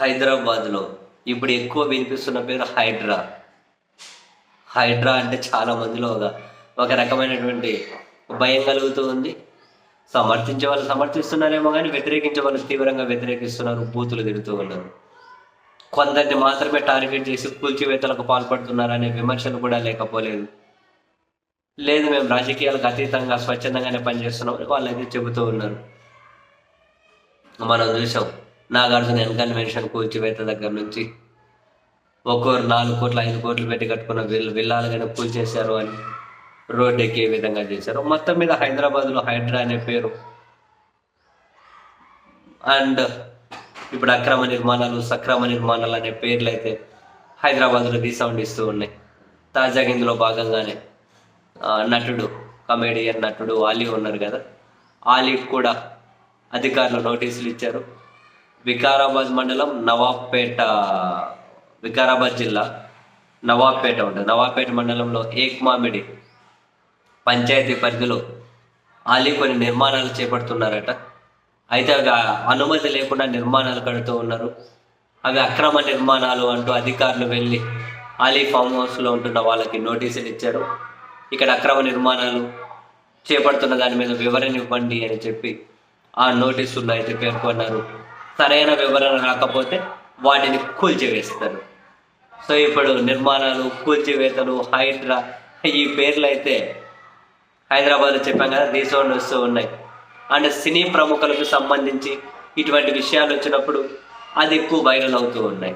హైదరాబాద్లో. ఇప్పుడు ఎక్కువ వినిపిస్తున్న పేరు హైడ్రా. హైడ్రా అంటే చాలా మందిలో ఒక ఒక రకమైనటువంటి భయం కలుగుతూ ఉంది. సమర్థించే వాళ్ళు సమర్థిస్తున్నారేమో కానీ వ్యతిరేకించే వాళ్ళు తీవ్రంగా వ్యతిరేకిస్తున్నారు బూతులు తిడుతూ ఉన్నారు. కొందరిని మాత్రమే టార్గెట్ చేసి కూల్చివేతలకు పాల్పడుతున్నారనే విమర్శలు కూడా లేకపోలేదు. లేదు మేము రాజకీయాలకు అతీతంగా స్వచ్ఛందంగానే పనిచేస్తున్నాం వాళ్ళు వాళ్ళైతే చెబుతూ ఉన్నారు. మనం చూసాం. నాగార్జున ఎన్ కన్వెన్షన్ కూల్చివేత దగ్గర నుంచి ఒక్కొరు నాలుగు కోట్లు ఐదు కోట్లు పెట్టి కట్టుకున్న విల్ విల్లాలుగానే కూల్చేశారు అని రోడ్డు ఎక్కే విధంగా చేశారు. మొత్తం మీద హైదరాబాద్లో హైడ్రా అనే పేరు. అండ్ ఇప్పుడు అక్రమ నిర్మాణాలు సక్రమ నిర్మాణాలు అనే పేర్లు అయితే హైదరాబాద్లో రీసౌండ్ ఇస్తూ ఉన్నాయి. తాజాగా ఇందులో భాగంగానే నటుడు కమేడియన్ నటుడు ఆలీ ఉన్నారు కదా. ఆలీ కూడా అధికారులు నోటీసులు ఇచ్చారు. వికారాబాద్ మండలం నవాబ్పేట వికారాబాద్ జిల్లా నవాబ్పేట ఉంటుంది. నవాబ్పేట మండలంలో ఏక్ మామిడి పంచాయతీ పరిధిలో ఆలీ కొన్ని నిర్మాణాలు చేపడుతున్నారట. అయితే అవి అనుమతి లేకుండా నిర్మాణాలు కడుతూ ఉన్నారు. అవి అక్రమ నిర్మాణాలు అంటూ అధికారులు వెళ్ళి ఆలీ ఫామ్ హౌస్లో ఉంటున్న వాళ్ళకి నోటీసులు ఇచ్చారు. ఇక్కడ అక్రమ నిర్మాణాలు చేపడుతున్న దాని మీద వివరణ ఇవ్వండి అని చెప్పి ఆ నోటీసుల్లో అయితే పేర్కొన్నారు. సరైన వివరణ రాకపోతే వాటిని కూల్చివేస్తారు. సో ఇప్పుడు నిర్మాణాలు కూల్చివేతలు హైడ్రా ఈ పేర్లు అయితే హైదరాబాద్లో చెప్పాం కదా రీసౌండ్ వస్తూ ఉన్నాయి. అండ్ సినీ ప్రముఖులకు సంబంధించి ఇటువంటి విషయాలు వచ్చినప్పుడు అది ఎక్కువ వైరల్ అవుతూ ఉన్నాయి.